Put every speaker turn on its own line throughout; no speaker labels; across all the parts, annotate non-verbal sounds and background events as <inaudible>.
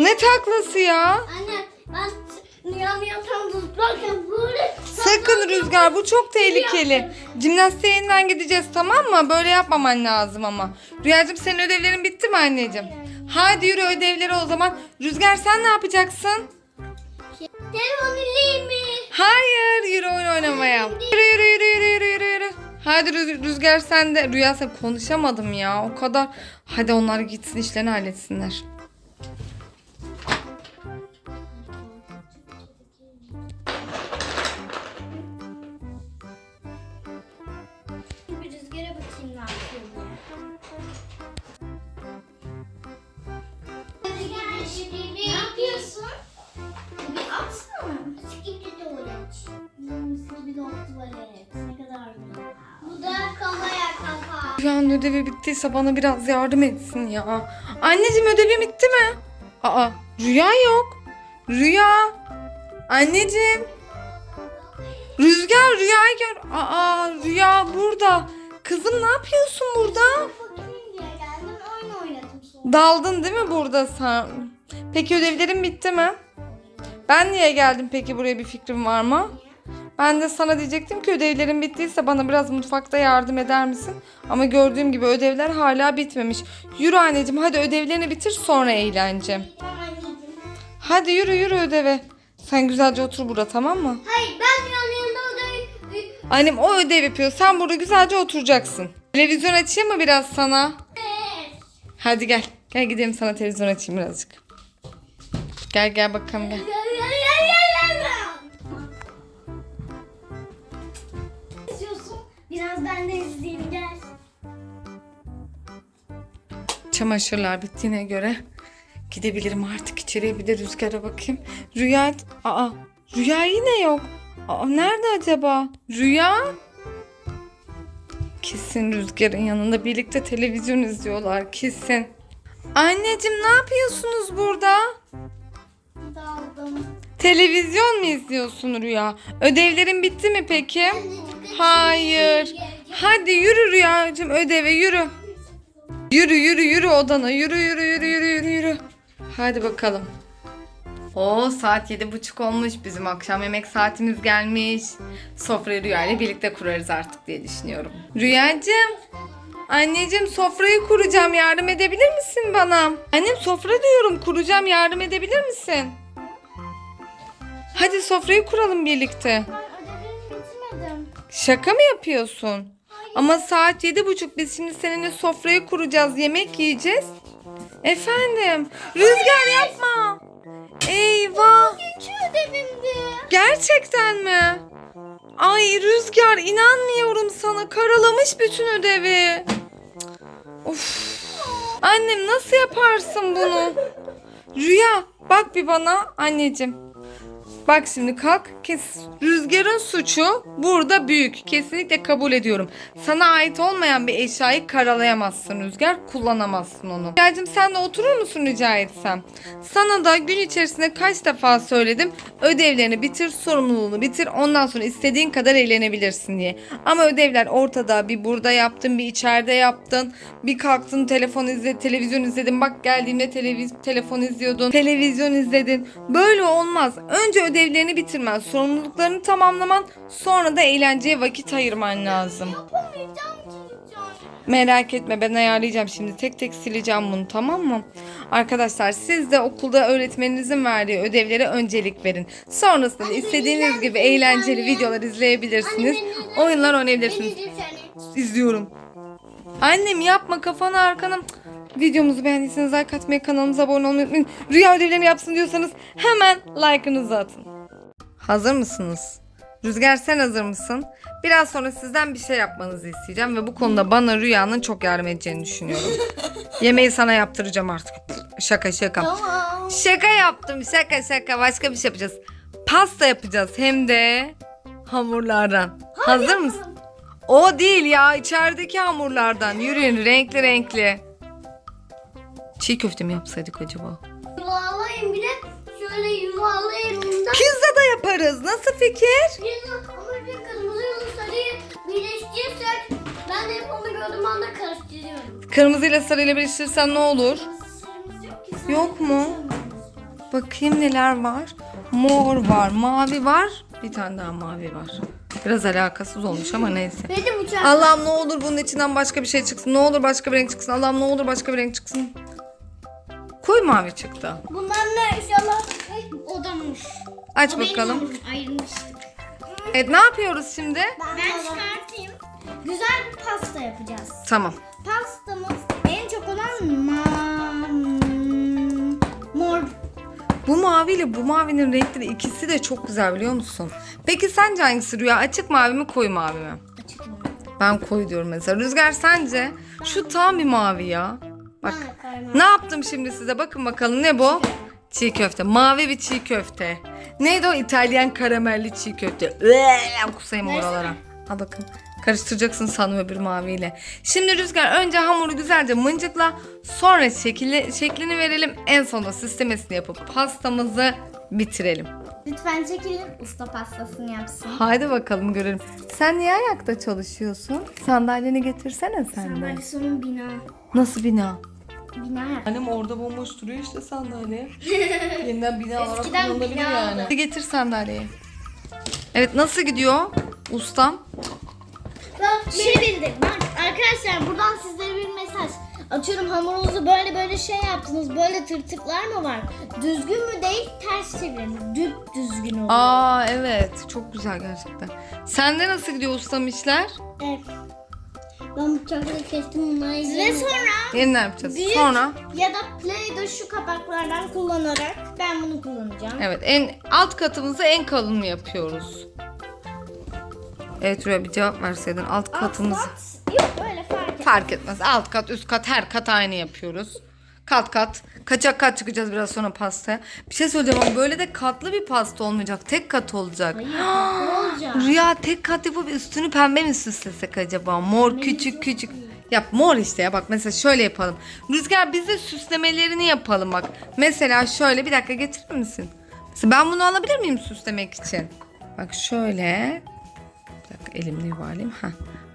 Ne taklası ya?
Anne ben yan yatan zıplarken böyle
Sakın Rüzgar bu çok tehlikeli. Jimnastiğe yeniden gideceğiz tamam mı? Böyle yapmaman lazım ama. Rüyacığım senin ödevlerin bitti mi anneciğim? Hadi yürü ödevleri o zaman. Rüzgar sen ne yapacaksın?
Telefon mi?
Hayır yürü oyun oynamaya. Yürü yürü yürü yürü yürü yürü. yürü. Hadi Rüz- Rüzgar sen de. Rüya sen konuşamadım ya o kadar. Hadi onlar gitsin işlerini halletsinler.
Ne yapıyorsun? Bir at mı? Skipti tuvalet. Skipti tuvalet. Ne kadar güzel. Bu da kafaya kafa.
Rüyanın ödevi bittiyse bana biraz yardım etsin ya. Anneciğim ödevi bitti mi? Aa Rüya yok. Rüya. Anneciğim. Rüzgar Rüya'yı gör. Aa Rüya burada. Kızım ne yapıyorsun burada?
Bakayım diye geldim oyun oynadım sonra.
Daldın değil mi burada sen? Peki ödevlerin bitti mi? Ben niye geldim peki buraya bir fikrim var mı? Ben de sana diyecektim ki ödevlerin bittiyse bana biraz mutfakta yardım eder misin? Ama gördüğüm gibi ödevler hala bitmemiş. Yürü anneciğim hadi ödevlerini bitir sonra eğlence. Hadi yürü yürü ödeve. Sen güzelce otur burada tamam mı?
Hayır ben yanında odayı...
Annem o ödev yapıyor. Sen burada güzelce oturacaksın. Televizyon açayım mı biraz sana?
Evet.
Hadi gel. Gel gidelim sana televizyon açayım birazcık. Gel gel bakalım gel.
İstiyorsun? Biraz ben de izleyeyim gel.
Çamaşırlar bittiğine göre gidebilirim artık içeriye bir de rüzgara bakayım. Rüya... Aa Rüya yine yok. Aa nerede acaba? Rüya? Kesin rüzgarın yanında birlikte televizyon izliyorlar kesin. Anneciğim ne yapıyorsunuz burada?
Daldım.
Televizyon mu izliyorsun Rüya? Ödevlerin bitti mi peki? Hayır. Hadi yürü Rüyacığım ödeve yürü. Yürü yürü yürü odana yürü yürü yürü yürü yürü yürü. Hadi bakalım. O saat yedi buçuk olmuş. Bizim akşam yemek saatimiz gelmiş. Sofrayı Rüya ile birlikte kurarız artık diye düşünüyorum. Rüyacığım. Anneciğim sofrayı kuracağım. Yardım edebilir misin bana? Annem sofra diyorum. Kuracağım. Yardım edebilir misin? Hadi sofrayı kuralım birlikte.
Ben ödevimi bitirmedim.
Şaka mı yapıyorsun? Ama saat yedi buçuk biz şimdi seninle sofrayı kuracağız, yemek yiyeceğiz. Efendim, rüzgar yapma. Eyvah,
ödevimdi.
gerçekten mi? Ay rüzgar inanmıyorum sana karalamış bütün ödevi. Of. Annem nasıl yaparsın bunu? Rüya bak bir bana anneciğim. Bak şimdi kalk. Kes. Rüzgarın suçu burada büyük. Kesinlikle kabul ediyorum. Sana ait olmayan bir eşyayı karalayamazsın Rüzgar. Kullanamazsın onu. Rüyacığım sen de oturur musun rica etsem? Sana da gün içerisinde kaç defa söyledim. Ödevlerini bitir, sorumluluğunu bitir. Ondan sonra istediğin kadar eğlenebilirsin diye. Ama ödevler ortada. Bir burada yaptın, bir içeride yaptın. Bir kalktın telefon izle, televizyon izledin. Bak geldiğimde televiz telefon izliyordun. Televizyon izledin. Böyle olmaz. Önce ödevlerini bitirmen, sorumluluklarını tamamlaman, sonra da eğlenceye vakit ayırman lazım. Merak etme ben ayarlayacağım şimdi. Tek tek sileceğim bunu tamam mı? Arkadaşlar siz de okulda öğretmeninizin verdiği ödevlere öncelik verin. Sonrasında da istediğiniz gibi eğlenceli videolar izleyebilirsiniz. Oyunlar oynayabilirsiniz. İzliyorum. Annem yapma kafanı arkana. Cık. Videomuzu beğendiyseniz like atmayı, kanalımıza abone olmayı unutmayın. Rüya ödevlerini yapsın diyorsanız hemen like'ınızı atın. Hazır mısınız? Rüzgar sen hazır mısın? Biraz sonra sizden bir şey yapmanızı isteyeceğim ve bu konuda bana Rüya'nın çok yardım edeceğini düşünüyorum. Yemeği sana yaptıracağım artık. Şaka şaka.
Tamam.
Şaka yaptım şaka şaka. Başka bir şey yapacağız. Pasta yapacağız hem de hamurlardan. Hazır mısın? O değil ya içerideki hamurlardan. Yürüyün renkli renkli. Çiğ köfte mi yapsaydık acaba?
Yuvarlayayım bir de şöyle yuvarlayayım da.
Pizza da yaparız. Nasıl fikir?
Bir kırmızı yılı sarıyı birleştirirsek ben de hep onu gördüğüm anda karıştırıyorum.
Kırmızı ile sarı ile birleştirirsen ne olur?
Sarımız yok ki. sadece
Yok mu?
sarımız.
Bakayım neler var. Mor var, mavi var. Bir tane daha mavi var. Biraz alakasız olmuş ama neyse.
Benim uçak.
Allah'ım ne olur bunun içinden başka bir şey çıksın. Ne olur başka bir renk çıksın. Allah'ım ne olur başka bir renk çıksın. Koyu mavi çıktı.
Bunlar ne inşallah? Odamış.
Aç
O benim
bakalım.
Ayrılmıştık.
Evet ne yapıyoruz şimdi?
Ben çıkartayım. Güzel bir pasta yapacağız.
Tamam.
Pastamız en çok olan ma
Bu mavi ile bu mavinin renkleri ikisi de çok güzel biliyor musun? Peki sence hangisi Rüya? Açık mavi mi koyu mavi mi?
Açık mor.
Ben koyu diyorum mesela. Rüzgar sence? Şu tam bir mavi ya. Bak. Ne yaptım şimdi size? Bakın bakalım ne bu? Çiğ köfte. Mavi bir çiğ köfte. Neydi o İtalyan karamelli çiğ köfte? Eee, kusayım oralara. Al bakın. Karıştıracaksın sanım öbür maviyle. Şimdi Rüzgar önce hamuru güzelce mıncıkla. Sonra şekli, şeklini verelim. En sonunda süslemesini yapıp pastamızı bitirelim.
Lütfen çekilin usta pastasını yapsın.
Haydi bakalım görelim. Sen niye ayakta çalışıyorsun? Sandalyeni getirsene sen de.
Sandalye sonun bina.
Nasıl bina?
Bina.
Annem orada bomboş duruyor işte sandalye. <laughs> Yeniden bina olarak
Eskiden
kullanılabilir
bina
yani. getir sandalyeyi. Evet nasıl gidiyor ustam?
Bildim. Bak arkadaşlar buradan sizlere bir mesaj. Atıyorum hamurunuzu böyle böyle şey yaptınız. Böyle tırtıklar mı var? Düzgün mü değil ters çevirin. Düp düzgün oluyor.
Aa evet çok güzel gerçekten. Sende nasıl gidiyor ustam işler?
Evet. Ben bıçakla kestim bunları Ve sonra
Yeniden yapacağız.
büyük
Sonra
ya da Play-Doh şu kapaklardan kullanarak ben bunu kullanacağım.
evet en alt katımızı en kalını yapıyoruz. Evet Rüya bir cevap verseydin alt katımızı.
Alt kat- Yok öyle fark et.
Fark etmez. Alt kat, üst kat, her kat aynı yapıyoruz. Kat kat. Kaçak kat çıkacağız biraz sonra pastaya. Bir şey söyleyeceğim ama böyle de katlı bir pasta olmayacak. Tek kat olacak.
Hayır ne <gasps> olacak?
Rüya tek kat yapıp üstünü pembe mi süslesek acaba? Mor küçük küçük. Yap mor işte ya bak mesela şöyle yapalım. Rüzgar biz de süslemelerini yapalım bak. Mesela şöyle bir dakika getirir misin? Mesela ben bunu alabilir miyim süslemek için? Bak şöyle. Elimle yuvarlayayım. Heh.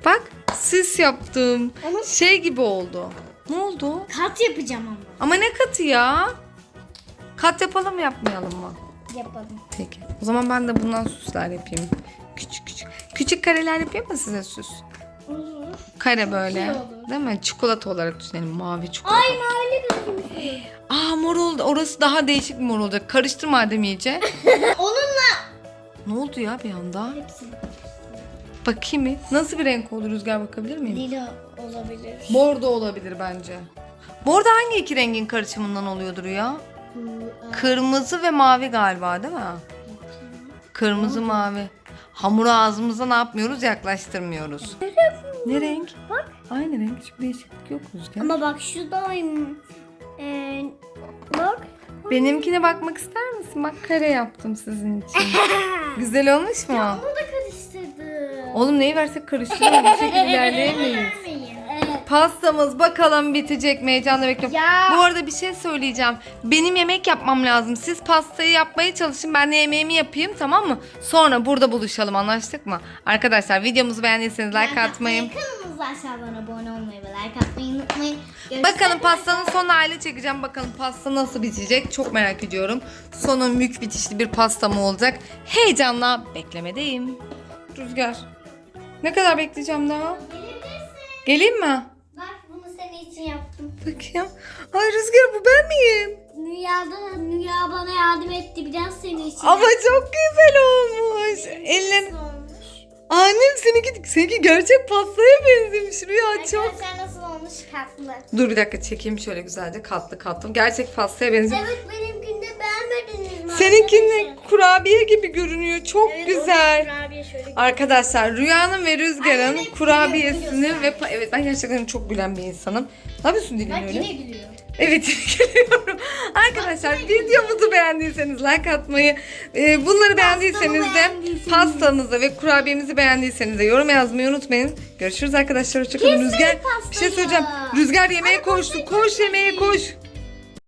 Bak sis yaptım.
Ama-
Şey gibi oldu. Ne oldu?
Kat yapacağım ama.
Ama ne katı ya? Kat yapalım mı yapmayalım mı?
Yapalım.
Peki. O zaman ben de bundan süsler yapayım. Küçük küçük. Küçük kareler yapayım mı size süs?
Olur.
Kare böyle.
olur.
Değil mi? Çikolata olarak düşünelim. Mavi çikolata.
Ay mavili gözükmüş.
Aa mor oldu. Orası daha değişik bir mor olacak. Karıştır madem iyice. <laughs>
Onunla.
ne oldu ya bir anda?
Hepsi.
Bakayım mı? Nasıl bir renk olur Rüzgar bakabilir miyim?
Lila olabilir.
Bordo olabilir bence. Bordo hangi iki rengin karışımından oluyordur ya? Kırmızı ve mavi galiba değil mi? Kırmızı mavi. Hamuru ağzımıza ne yapmıyoruz? Yaklaştırmıyoruz. Ne renk?
Bak.
Aynı renk. Hiçbir değişiklik yok Rüzgar.
Ama bak şu da aynı. Ee, bak.
Benimkine bakmak ister misin? Bak kare yaptım sizin için. <laughs> Güzel olmuş mu?
Onu da.
Oğlum neyi versek karıştırır. Bir şekilde <laughs> ilerleyemeyiz. Pastamız bakalım bitecek mi? Heyecanla bekliyorum.
Ya.
Bu arada bir şey söyleyeceğim. Benim yemek yapmam lazım. Siz pastayı yapmaya çalışın. Ben de yemeğimi yapayım tamam mı? Sonra burada buluşalım anlaştık mı? Arkadaşlar videomuzu beğendiyseniz like atmayı.
Kanalımıza aşağıdan abone olmayı ve like atmayı unutmayın. Görüşürüz
Bakalım pastanın son hali çekeceğim. Bakalım pasta nasıl bitecek. Çok merak ediyorum. Sonu mük bitişli bir pasta mı olacak? Heyecanla beklemedeyim. Rüzgar. Ne kadar bekleyeceğim daha?
Gelebilirsin.
Geleyim mi?
Bak bunu senin için yaptım.
Bakayım. Ay Rüzgar bu ben miyim?
Rüyada Rüya bana yardım etti biraz senin için.
Ama çok güzel olmuş. Ellerin...
olmuş.
Annem seninki, seninki gerçek pastaya benzemiş Rüya çok.
Arkadaşlar nasıl olmuş katlı.
Dur bir dakika çekeyim şöyle güzelce katlı katlı. Gerçek pastaya benziyor.
Evet benimkinde beğenmediniz mi? Arkadaşlar?
kurabiye gibi görünüyor. Çok
Evet,
güzel.
o kurabiye şöyle.
Arkadaşlar Rüya'nın ve Rüzgar'ın
Anne,
kurabiyesini ve pa- evet ben gerçekten çok gülen bir insanım. Ne yapıyorsun dilin
Bak
öyle?
yine gülüyor.
Evet <laughs> gülüyorum. Arkadaşlar videomuzu beğendiyseniz like atmayı, e, bunları beğendiyseniz de
beğendiyseniz.
pastamızı ve kurabiyemizi beğendiyseniz de yorum yazmayı unutmayın. Görüşürüz arkadaşlar. Hoşçakalın. Rüzgar bir şey
pastayı.
söyleyeceğim. Rüzgar yemeğe koştu. Koş yemeğe koş.